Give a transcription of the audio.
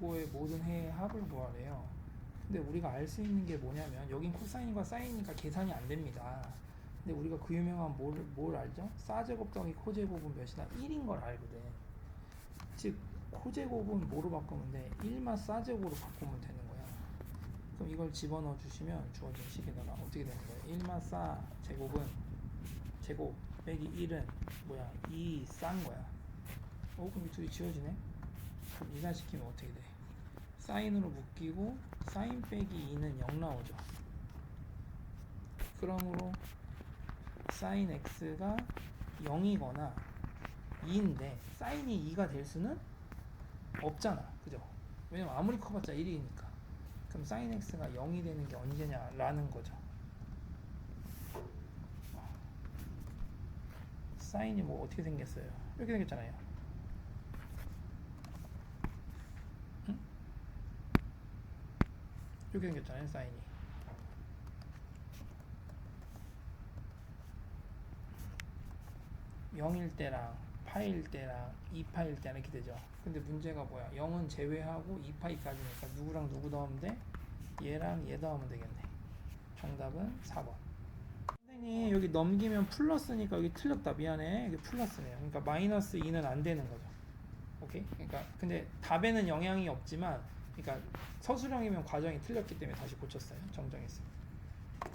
요거의 모든 해의 합을 구하래요. 근데 우리가 알 수 있는 게 뭐냐면 여긴 코사인과 사인이니까 계산이 안 됩니다. 근데 우리가 그 유명한 뭘, 뭘 알죠? 사제곱 더하기 코제곱은 몇이다? 1인 걸 알거든. 즉 코제곱은 뭐로 바꾸면 돼? 1마 사제곱으로 바꾸면 되는 거야. 그럼 이걸 집어넣어 주시면 주어진 식에다가 어떻게 되는 거예요? 1마 사 제곱은 제곱 빼기 1은 뭐야? 2 싼 거야. 어 그럼 이 둘이 지워지네? 그럼 이산시키면 어떻게 돼? 사인으로 묶이고 사인 빼기 2는 0 나오죠. 그러므로 사인 x가 0이거나 2인데 사인이 2가 될 수는 없잖아. 그죠? 왜냐면 아무리 커봤자 1이니까. 그럼 사인 x가 0이 되는 게 언제냐라는 거죠. 사인이 뭐 어떻게 생겼어요? 이렇게 생겼잖아요. 이렇게 생겼잖아요, 사인이. 영일 때랑 파일 때랑 2파일 때랑 이렇게 되죠. 근데 문제가 뭐야? 0은 제외하고 2파이까지니까 누구랑 누구 더하면 돼? 얘랑 얘 더하면 되겠네. 정답은 4번. 선생님 여기 넘기면 플러스니까 여기 틀렸다. 미안해. 여기 플러스네요. 그러니까 마이너스 2는 안 되는 거죠. 오케이? 그러니까 근데 답에는 영향이 없지만 그러니까 서술형이면 과정이 틀렸기 때문에 다시 고쳤어요. 정정했어요.